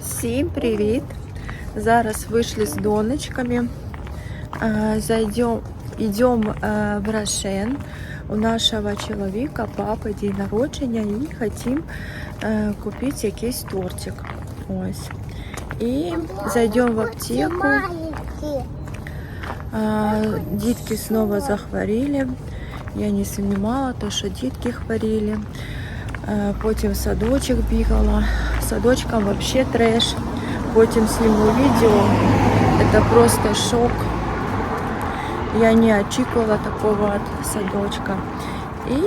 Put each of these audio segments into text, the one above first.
Всім привіт! Зараз вийшли з донечками. Зайдем, йдемо е, в Рошен. У нашого чоловіка, папи день народження і хотім е, купити якийсь тортик. Ось. І зайдемо в аптеку. Дітки снова захворіли. Я не сумнівала, то що дітки хворіли. Е, Потім в садочок бігала. Садочком вообще треш. Потім зніму відео. Это просто шок. Я не очікувала такого від садочка. І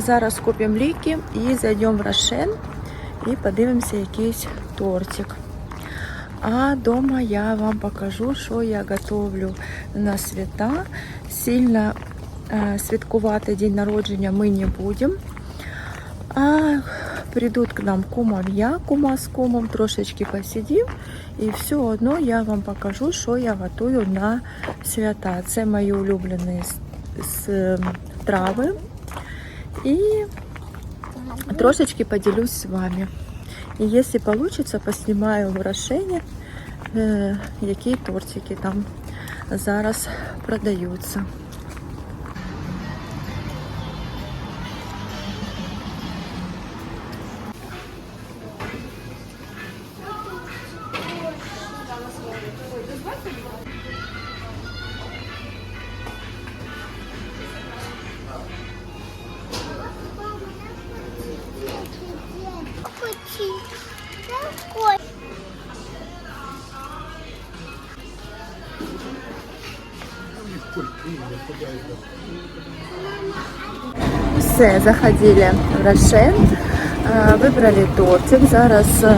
зараз купимо ліки і зайдемо в Рошен і подивимося якийсь тортик. А дома я вам покажу, що я готовлю на свята. Сильно е, святкувати день народження ми не будемо. А прийдуть к нам кумов'я, кума з кумом, трошечки посидів. І все одно я вам покажу, що я готую на свята. Це мої с- с- трави. І трошечки поділюсь з вами. І якщо вийде, поснімаю в Рошені, е, які тортики там зараз продаються. Какой? Все, заходили в Рошен, е, вибрали тортик. Зараз е,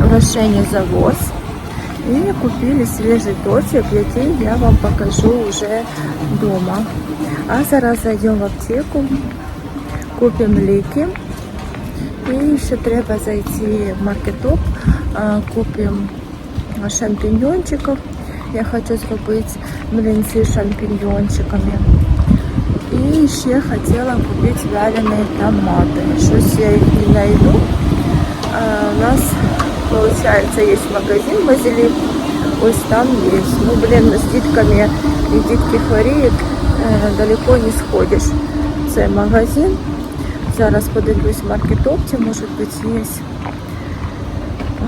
в Рошені завоз. І купили свіжий тортик, який я вам покажу вже вдома. А зараз зайдемо в аптеку, купимо ліки. І ще треба зайти в маркетоп, купимо шампіньончиків. Я хочу зробити млинці з шампіньончиками. І ще хотіла купити вялені томати. Щось я їх не знайду. У нас, получается, есть магазин Базилик. Ось там есть. Ну, блин, з дітками, і дітки хворіють, е, далеко не сходиш. Це магазин. Зараз подивлюсь в маркетопці, може бути, є.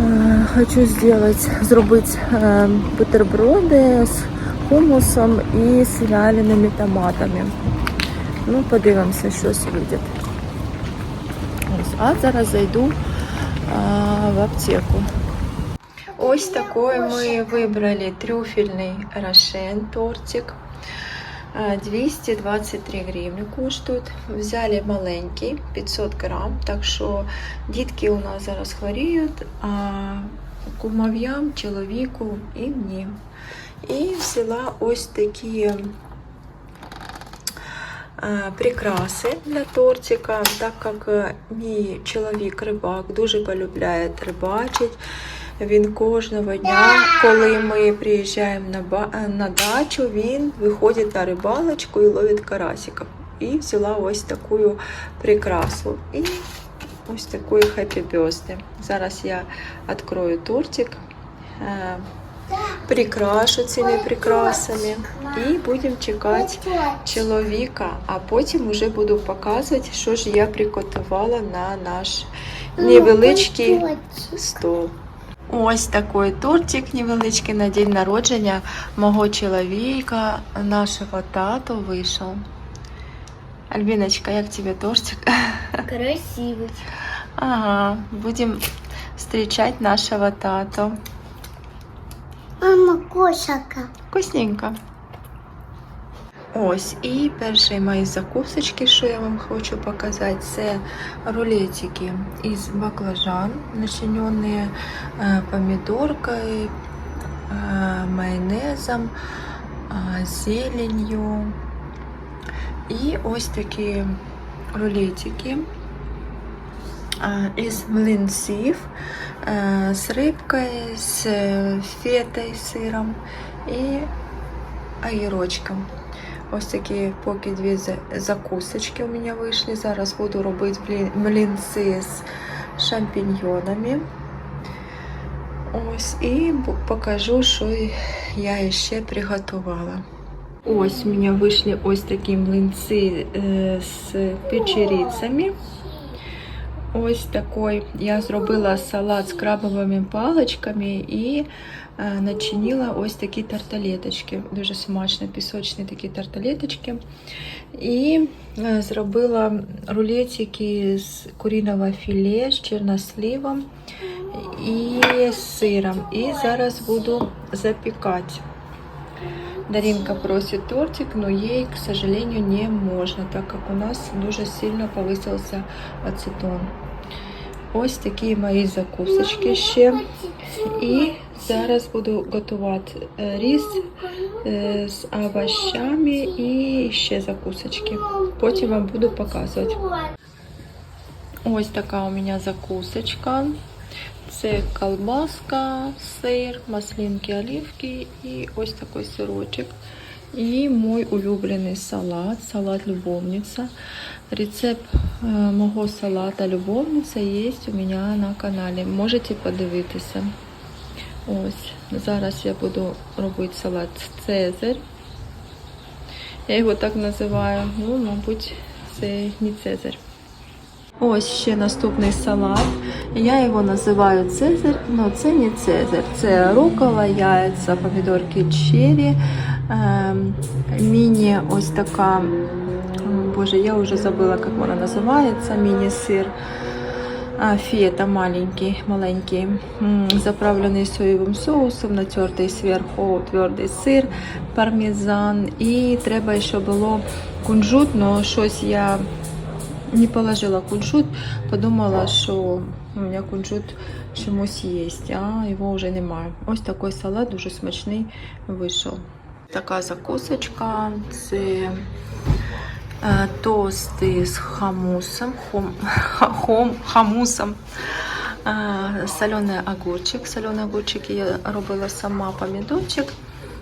Е, Хочу сделать, зробити е, бутерброди з хумусом і з вяленими томатами. Ну, подивимося, щось вийде. А зараз зайду в аптеку. Ось такой ми вибрали трюфельний рошен тортик. А, 223 гривні коштують. Взяли маленький 500 грам, так що дітки у нас зараз хворіють, а кумов'ям, чоловіку і мені. І взяла ось такі прикраси для тортика, так як е, мій чоловік рибак дуже полюбляє рибачить. Він кожного дня, коли ми приїжджаємо на, е, на дачу, він виходить на рибалочку і ловить карасиків. І взяла ось таку прикрасу. І ось таку Happy Birthday. Зараз я відкрою тортик. Прикрашу цими прикрасами і будемо чекати чоловіка, а потім вже буду показувати, що ж я приготувала на наш невеличкий стол. Ось такий тортик невеличкий на день народження мого чоловіка, нашого тату вийшов. Альбіночка, як тобі тортик? Красивый. Ага, будемо зустрічати нашого тату. Мама, кошака. Вкусненько. Ось і перші мої закусочки, що я вам хочу показати, це рулетики із баклажан, начинені е, помідоркою, е, майонезом, е, зеленью. І ось такі рулетики із млинців е, з рибкою, з фетою, сиром і огірочком. Ось такі поки дві закусочки у мене вийшли. Зараз буду робити млинці з шампіньйонами. Ось і покажу, що я ще приготувала. Ось у мене вийшли ось такі млинці е, з печерицями. Ось такий. Я зробила салат з крабовими паличками і е, начинила ось такі тарталеточки. Дуже смачно, пісочні такі тарталеточки. І е, зробила рулетики з куриного філе з чорносливом і з сиром. І зараз буду запікати. Даринка просит тортик, но ей, к сожалению, не можно, так как у нас дуже сильно повысился ацетон. Ось такі мої закусочки ще. І зараз буду готувати е, рис е, з овощами і ще закусочки. Потім вам буду показувати. Ось така у мене закусочка. Це колбаска, сир, маслинки, оливки і ось такий сирочок. І мой улюблений салат, салат любовниця. Рецепт е, мого салата любовниця є у мене на каналі. Можете подивитися. Ось, зараз я буду робити салат Цезарь. Я його так називаю. Ну, мабуть, це не Цезарь. Ось ще наступний салат. Я його називаю Цезарь, але це не Цезарь. Це рукола, яйця, помідорки черрі, ем, міні ось така, боже, я вже забула, як вона називається, міні-сир. Фета маленький, маленький, м, заправленный соевым соусом, натертий зверху твердий сир, пармезан. І треба ще було кунжут, але щось я не положила кунжут, подумала, що у мене кунжут чомусь є, а його вже немає. Ось такий салат дуже смачний вийшов. Така закусочка, це е, тости з хамусом, хом, хамусом. Е, Солений огурчик. Солений огурчик я робила сама, помідорчик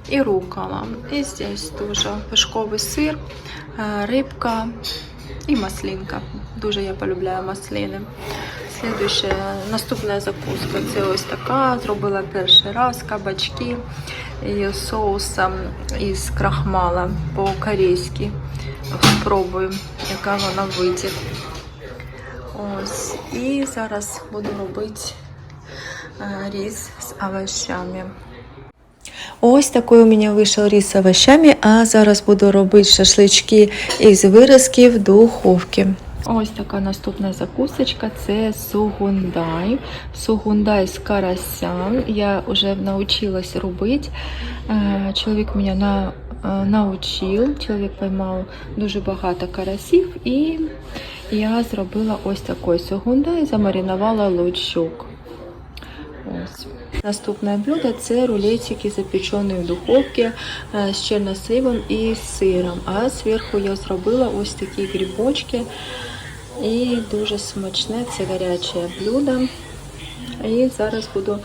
і рукола. І здесь теж пешковий сир, е, рибка і маслинка. Дуже я полюбляю маслини. Слідуюча, наступна закуска це ось така. Зробила перший раз кабачки і соусом із крахмала по-корейськи. Спробую, яка вона вийде. Ось. І зараз буду робити е, рис з овощами. Ось такий у мене вийшов рис з овощами, а зараз буду робити шашлички із виразків в духовці. Ось така наступна закусочка це сугундай. Сугундай з карасям. Я вже навчилась робити. Е, Чоловік мене на, е, навчив. Чоловік поймав дуже багато карасів і я зробила ось такий сугундай, замаринувала лучок. Ось. Наступне блюдо це рулетики, запечені в духовці е, з чорносливом і сиром. А зверху я зробила ось такі грибочки. І дуже смачне, це гаряче блюдо. І зараз буду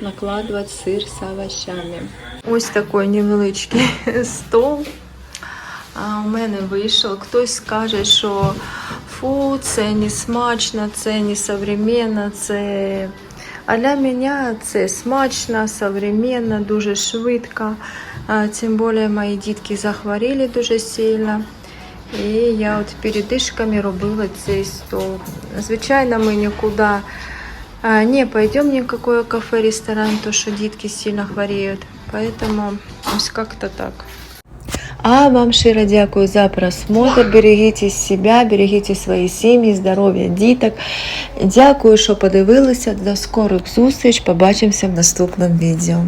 накладувати сир з овощами. Ось такий невеличкий стол. У мене вийшов. Хтось скаже, що фу, це не смачно, це не современно, це. А для мене це смачно, современно, дуже швидко. Тим більше мої дітки захворіли дуже сильно. І я от передишками робила цей стол. Звичайно, ми нікуди не пойдем ни в какое кафе, ресторан, то що дітки сильно хворіють. Поэтому ось как-то так. А вам щиро дякую за просмотр. Берегіть себе, берегіть свої сім'ї, здоров'я діток. Дякую, що подивилися. До скорих зустріч. Побачимося в наступному відео.